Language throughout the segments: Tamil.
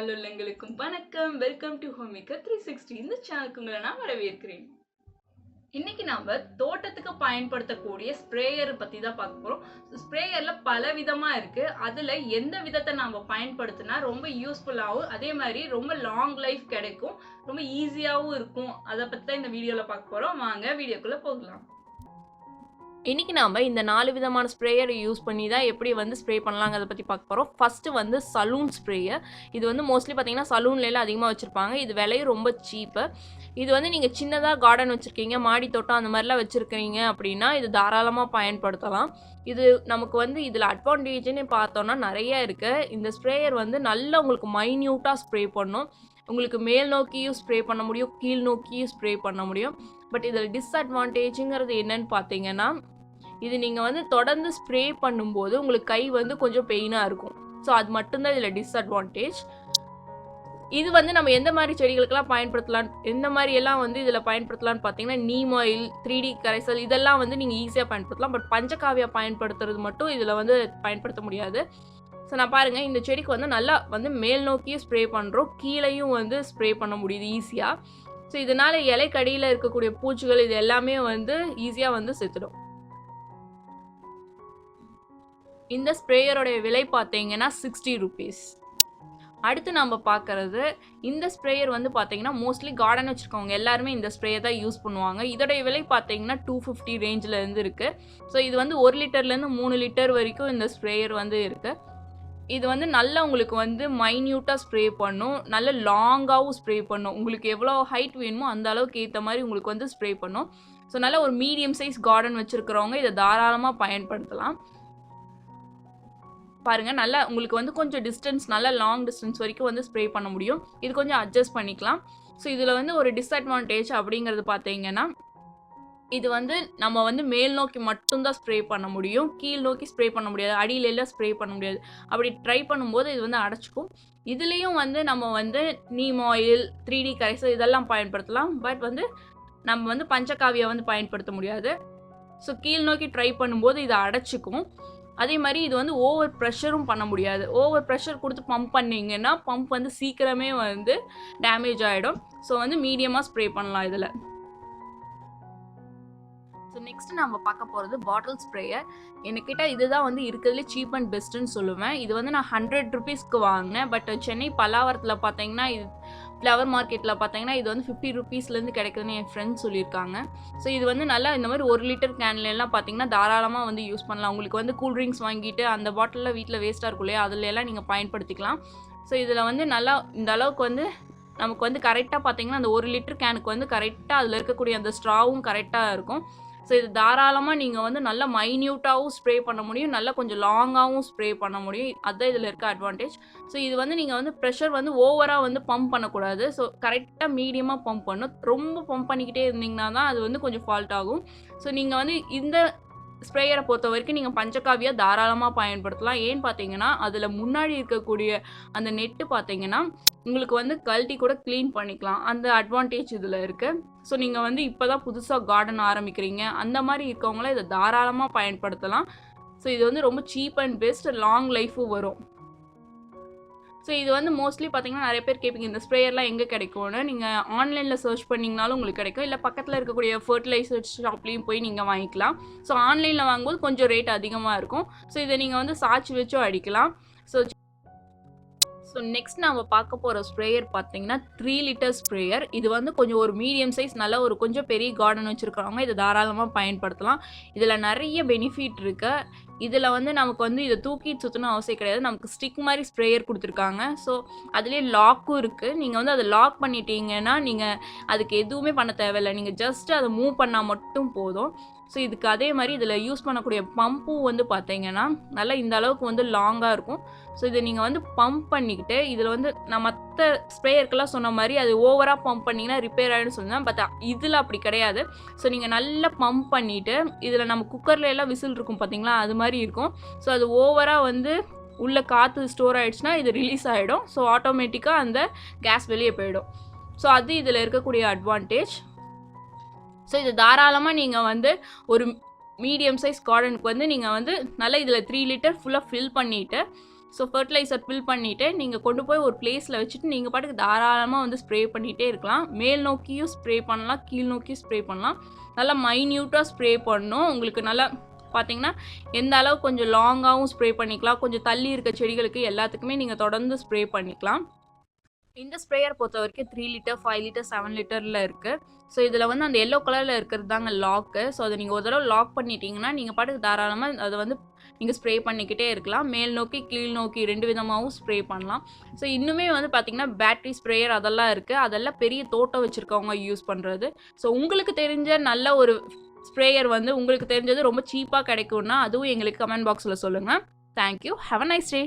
நல்லுள்ளங்களுக்கும் வணக்கம். வெல்கம் டு ஹோமிக்கர் த்ரீ சிக்ஸ்டி இந்த சேனலுக்கு உங்களை நான் வரவேற்கிறேன். இன்னைக்கு நாம தோட்டத்துக்கு பயன்படுத்தக்கூடிய ஸ்ப்ரேயர் பத்தி தான் பார்க்க போறோம். ஸ்ப்ரேயர்ல பல விதமா இருக்கு. அதுல எந்த விதத்தை நாம பயன்படுத்தினா ரொம்ப யூஸ்ஃபுல்லாகவும் அதே மாதிரி ரொம்ப லாங் லைஃப் கிடைக்கும். ரொம்ப ஈஸியாகவும் இருக்கும். அதை பத்தி தான் இந்த வீடியோல பார்க்க போறோம். வாங்க வீடியோக்குள்ள போகலாம். இன்றைக்கி நாம் இந்த நாலு விதமான ஸ்ப்ரேயரை யூஸ் பண்ணி தான் எப்படி வந்து ஸ்ப்ரே பண்ணலாங்கிறத பற்றி பார்க்க போகிறோம் ஃபஸ்ட்டு வந்து சலூன் ஸ்ப்ரேயர் இது வந்து மோஸ்ட்லி பார்த்தீங்கன்னா சலூன்லாம் அதிகமாக வச்சுருப்பாங்க. இது விலையும் ரொம்ப சீப்பு இது வந்து நீங்கள் சின்னதாக கார்டன் வச்சுருக்கீங்க மாடி தோட்டம் அந்த மாதிரிலாம் வச்சுருக்கீங்க அப்படின்னா இது தாராளமாக பயன்படுத்தலாம். இது நமக்கு வந்து இதில் அட்வான்டேஜ்னு பார்த்தோன்னா நிறைய இருக்குது இந்த ஸ்ப்ரேயர் வந்து நல்லா உங்களுக்கு மைன்யூட்டாக ஸ்ப்ரே பண்ணும். உங்களுக்கு மேல் நோக்கியும் ஸ்ப்ரே பண்ண முடியும் கீழ் நோக்கியும் ஸ்ப்ரே பண்ண முடியும். பட் இதில் டிஸ்அட்வான்டேஜுங்கிறது என்னன்னு பார்த்தீங்கன்னா இது நீங்கள் வந்து தொடர்ந்து ஸ்ப்ரே பண்ணும்போது உங்களுக்கு கை வந்து கொஞ்சம் பெயினாக இருக்கும். ஸோ அது மட்டும்தான் இதில் டிஸ்அட்வான்டேஜ் இது வந்து நம்ம எந்த மாதிரி செடிகளுக்கெல்லாம் பயன்படுத்தலாம் எந்த மாதிரி எல்லாம் வந்து இதில் பயன்படுத்தலாம்னு பார்த்தீங்கன்னா நீம் ஆயில் த்ரீ டி கரைசல் இதெல்லாம் வந்து நீங்கள் ஈஸியாக பயன்படுத்தலாம். பட் பஞ்சகாவியா பயன்படுத்துறது மட்டும் இதில் வந்து பயன்படுத்த முடியாது. ஸோ நான் பாருங்கள் இந்த செடிக்கு வந்து நல்லா வந்து மேல் நோக்கியும் ஸ்ப்ரே பண்ணுறோம் கீழேயும் வந்து ஸ்ப்ரே பண்ண முடியுது ஈஸியாக ஸோ இதனால் இலைக்கடியில் இருக்கக்கூடிய பூச்சிகள் இது எல்லாமே வந்து ஈஸியாக வந்து செத்துடும். இந்த ஸ்ப்ரேயரோடைய விலை பார்த்தீங்கன்னா சிக்ஸ்டி ருபீஸ் அடுத்து நம்ம பார்க்குறது இந்த ஸ்ப்ரேயர் வந்து பார்த்தீங்கன்னா மோஸ்ட்லி கார்டன் வச்சுருக்கவங்க எல்லாருமே இந்த ஸ்ப்ரேயை தான் யூஸ் பண்ணுவாங்க. இதோடைய விலை பார்த்தீங்கன்னா டூ ஃபிஃப்டி ரேஞ்சிலேருந்து இருக்குது ஸோ இது வந்து ஒரு லிட்டர்லேருந்து மூணு லிட்டர் வரைக்கும் இந்த ஸ்ப்ரேயர் வந்து இருக்குது இது வந்து நல்லா உங்களுக்கு வந்து மைன்யூட்டாக ஸ்ப்ரே பண்ணும். நல்ல லாங்காகவும் ஸ்ப்ரே பண்ணும். உங்களுக்கு எவ்வளோ ஹைட் வேணுமோ அந்த அளவுக்கு ஏற்ற மாதிரி உங்களுக்கு வந்து ஸ்ப்ரே பண்ணும். ஸோ நல்ல ஒரு மீடியம் சைஸ் கார்டன் வச்சுருக்கிறவங்க இதை தாராளமாக பயன்படுத்தலாம். பாருங்கள் நல்லா உங்களுக்கு வந்து கொஞ்சம் டிஸ்டன்ஸ் நல்லா லாங் டிஸ்டன்ஸ் வரைக்கும் வந்து ஸ்ப்ரே பண்ண முடியும். இது கொஞ்சம் அட்ஜஸ்ட் பண்ணிக்கலாம். ஸோ இதில் வந்து ஒரு டிஸ்அட்வான்டேஜ் அப்படிங்கிறது பார்த்தீங்கன்னா இது வந்து நம்ம வந்து மேல் நோக்கி மட்டும்தான் ஸ்ப்ரே பண்ண முடியும். கீழ் நோக்கி ஸ்ப்ரே பண்ண முடியாது. அடியில எல்லாம் ஸ்ப்ரே பண்ண முடியாது. அப்படி ட்ரை பண்ணும்போது இது வந்து அடைச்சிக்கும். இதுலேயும் வந்து நம்ம வந்து நீம் ஆயில் த்ரீ டி கரைசல் இதெல்லாம் பயன்படுத்தலாம். பட் வந்து நம்ம வந்து பஞ்சகாவியை வந்து பயன்படுத்த முடியாது. ஸோ கீழ் நோக்கி ட்ரை பண்ணும்போது இதை அடைச்சிக்கும். அதே மாதிரி இது வந்து ஓவர் ப்ரெஷரும் பண்ண முடியாது. ஓவர் ப்ரெஷர் கொடுத்து பம்ப் பண்ணிங்கன்னா பம்ப் வந்து சீக்கிரமே வந்து டேமேஜ் ஆகிடும் ஸோ வந்து மீடியமாக ஸ்ப்ரே பண்ணலாம் இதில். ஸோ நெக்ஸ்ட் நம்ம பார்க்க போகிறது பாட்டில் ஸ்ப்ரேயர் என்கிட்ட இதுதான் வந்து இருக்கிறதுலே சீப் அண்ட் பெஸ்ட்டுன்னு சொல்லுவேன். இது வந்து நான் ஹண்ட்ரட் ருபீஸ்க்கு வாங்கினேன். பட் சென்னை பல்லாவரத்தில் பார்த்தீங்கன்னா இது ஃப்ளவர் மார்க்கெட்டில் பார்த்தீங்கன்னா இது வந்து ஃபிஃப்டி ருபீஸ்லேருந்து கிடைக்குதுன்னு என் ஃப்ரெண்ட்ஸ் சொல்லியிருக்காங்க. ஸோ இது வந்து நல்லா இந்த மாதிரி ஒரு லிட்டர் கேன்லெல்லாம் பார்த்தீங்கன்னா தாராளமாக வந்து யூஸ் பண்ணலாம். உங்களுக்கு வந்து கூல் ட்ரிங்க்ஸ் வாங்கிட்டு அந்த பாட்டிலில் வீட்டில் வேஸ்ட்டாக இருக்கும் இல்லையா? அதில் எல்லாம் நீங்கள் பயன்படுத்திக்கலாம். ஸோ இதில் வந்து நல்லா இந்த அளவுக்கு வந்து நமக்கு வந்து கரெக்டாக பார்த்தீங்கன்னா அந்த ஒரு லிட்டர் கேனுக்கு வந்து கரெக்டாக அதில் இருக்கக்கூடிய அந்த ஸ்ட்ராவும் கரெக்டாக இருக்கும். ஸோ இது தாராளமாக நீங்கள் வந்து நல்லா மைன்யூட்டாகவும் ஸ்ப்ரே பண்ண முடியும். நல்லா கொஞ்சம் லாங்காகவும் ஸ்ப்ரே பண்ண முடியும். அதுதான் இதில் இருக்க அட்வான்டேஜ் ஸோ இது வந்து நீங்கள் வந்து ப்ரெஷர் வந்து ஓவராக வந்து பம்ப் பண்ணக்கூடாது. ஸோ கரெக்டாக மீடியமாக பம்ப் பண்ணும் ரொம்ப பம்ப் பண்ணிக்கிட்டே இருந்தீங்கன்னா தான் அது வந்து கொஞ்சம் ஃபால்ட் ஆகும். ஸோ நீங்கள் வந்து இந்த ஸ்ப்ரேயரை பொறுத்த வரைக்கும் நீங்கள் பஞ்சகாவியாக தாராளமாக பயன்படுத்தலாம். ஏன்னு பார்த்தீங்கன்னா அதில் முன்னாடி இருக்கக்கூடிய அந்த நெட்டு பார்த்தீங்கன்னா உங்களுக்கு வந்து கழட்டி கூட க்ளீன் பண்ணிக்கலாம். அந்த அட்வான்டேஜ் இதில் இருக்குது ஸோ நீங்கள் வந்து இப்போ தான் புதுசாக கார்டன் ஆரம்பிக்கிறீங்க. அந்த மாதிரி இருக்கவங்கள இதை தாராளமாக பயன்படுத்தலாம். ஸோ இது வந்து ரொம்ப சீப் அண்ட் பெஸ்ட் லாங் லைஃபும் வரும். ஸோ இது வந்து மோஸ்ட்லி பார்த்தீங்கன்னா நிறைய பேர் கேட்பீங்க இந்த ஸ்ப்ரேயர்லாம் எங்கே கிடைக்கும்னு. நீங்கள் ஆன்லைனில் சர்ச் பண்ணிங்கனாலும் உங்களுக்கு கிடைக்கும். இல்லை பக்கத்தில் இருக்கக்கூடிய ஃபர்டிலைசர் ஷாப்லேயும் போய் நீங்கள் வாங்கிக்கலாம். ஸோ ஆன்லைனில் வாங்கும்போது கொஞ்சம் ரேட் அதிகமாக இருக்கும். ஸோ இதை நீங்கள் வந்து சாட்சி வச்சும் அடிக்கலாம். ஸோ ஸோ நெக்ஸ்ட் நம்ம பார்க்க போகிற ஸ்ப்ரேயர் பார்த்தீங்கன்னா த்ரீ லிட்டர் ஸ்ப்ரேயர் இது வந்து கொஞ்சம் ஒரு மீடியம் சைஸ் நல்ல ஒரு கொஞ்சம் பெரிய கார்டன் வச்சுருக்கிறவங்க இதை தாராளமாக பயன்படுத்தலாம். இதில் நிறைய பெனிஃபிட் இருக்குது இதில் வந்து நமக்கு வந்து இதை தூக்கிட்டு சுற்றணும் அவசியம் கிடையாது. நமக்கு ஸ்டிக் மாதிரி ஸ்ப்ரேயர் கொடுத்துருக்காங்க. ஸோ அதுலேயே லாக்கும் இருக்குது நீங்கள் வந்து அதை லாக் பண்ணிட்டீங்கன்னா நீங்கள் அதுக்கு எதுவுமே பண்ண தேவையில்லை. நீங்கள் ஜஸ்ட் அதை மூவ் பண்ணால் மட்டும் போதும். ஸோ இதுக்கு அதே மாதிரி இதில் யூஸ் பண்ணக்கூடிய பம்பும் வந்து பார்த்தீங்கன்னா நல்லா இந்த அளவுக்கு வந்து லாங்காக இருக்கும். ஸோ இதை நீங்கள் வந்து பம்ப் பண்ணிக்கிட்டு இதில் வந்து நான் மற்ற ஸ்ப்ரேயருக்கெல்லாம் சொன்ன மாதிரி அது ஓவராக பம்ப் பண்ணிங்கன்னா ரிப்பேர் ஆகிடும் சொன்னேன் பட் இதில் அப்படி கிடையாது. ஸோ நீங்கள் நல்லா பம்ப் பண்ணிவிட்டு இதில் நம்ம குக்கரில் எல்லாம் விசில் இருக்கும் பார்த்தீங்களா அது மாதிரி இருக்கும். ஸோ அது ஓவராக வந்து உள்ள காற்று ஸ்டோர் ஆகிடுச்சுன்னா இது ரிலீஸ் ஆகிடும் ஸோ ஆட்டோமேட்டிக்காக அந்த கேஸ் வெளியே போயிடும். ஸோ அது இதில் இருக்கக்கூடிய அட்வான்டேஜ் ஸோ இது தாராளமாக நீங்கள் வந்து ஒரு மீடியம் சைஸ் கார்டனுக்கு வந்து நீங்கள் வந்து நல்லா இதில் த்ரீ லிட்டர் ஃபுல்லாக ஃபில் பண்ணிவிட்டு ஸோ ஃபர்டிலைசர் ஃபில் பண்ணிவிட்டு நீங்கள் கொண்டு போய் ஒரு பிளேஸில் வச்சுட்டு நீங்கள் பாட்டுக்கு தாராளமாக வந்து ஸ்ப்ரே பண்ணிகிட்டே இருக்கலாம். மேல் நோக்கியும் ஸ்ப்ரே பண்ணலாம் கீழ் நோக்கியும் ஸ்ப்ரே பண்ணலாம். நல்லா மைன்யூட்டாக ஸ்ப்ரே பண்ணணும். உங்களுக்கு நல்லா பார்த்தீங்கன்னா எந்த அளவு கொஞ்சம் லாங்காகவும் ஸ்ப்ரே பண்ணிக்கலாம். கொஞ்சம் தள்ளி இருக்க செடிகளுக்கு எல்லாத்துக்குமே நீங்கள் தொடர்ந்து ஸ்ப்ரே பண்ணிக்கலாம். இந்த ஸ்ப்ரேயர் பொறுத்த வரைக்கும் three litre five litre seven லிட்டரில் இருக்குது ஸோ இதில் வந்து அந்த எல்லோ கலரில் இருக்கிறது தாங்க லாக்கு ஸோ அதை நீங்கள் ஒரு தடவை லாக் பண்ணிட்டீங்கன்னா நீங்கள் பாட்டுக்கு தாராளமாக அதை வந்து நீங்கள் ஸ்ப்ரே பண்ணிக்கிட்டே இருக்கலாம். மேல் நோக்கி கீழ் நோக்கி ரெண்டு விதமாகவும் ஸ்ப்ரே பண்ணலாம். ஸோ இன்னுமே வந்து பார்த்திங்கன்னா பேட்ரி ஸ்ப்ரேயர் அதெல்லாம் இருக்குது அதெல்லாம் பெரிய தோட்டம் வச்சுருக்கவங்க யூஸ் பண்ணுறது ஸோ உங்களுக்கு தெரிஞ்ச நல்ல ஒரு ஸ்ப்ரேயர் வந்து உங்களுக்கு தெரிஞ்சது ரொம்ப சீப்பாக கிடைக்கும்னா அதுவும் எங்களுக்கு கமெண்ட் பாக்ஸில் சொல்லுங்கள் thank you have a nice day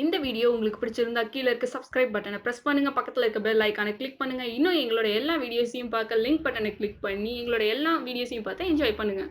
இந்த வீடியோ உங்களுக்கு பிடிச்சிருந்தா கீழே இருக்க சப்ஸ்கிரைப் பட்டனை ப்ரெஸ் பண்ணுங்க. பக்கத்தில் இருக்க பெல் ஐக்கானை கிளிக் பண்ணுங்க. இன்னும் எங்களோட எல்லா வீடியோஸையும் பார்க்க லிங்க் பட்டனை கிளிக் பண்ணி எங்களோட எல்லா வீடியோஸையும் பார்த்து என்ஜாய் பண்ணுங்க.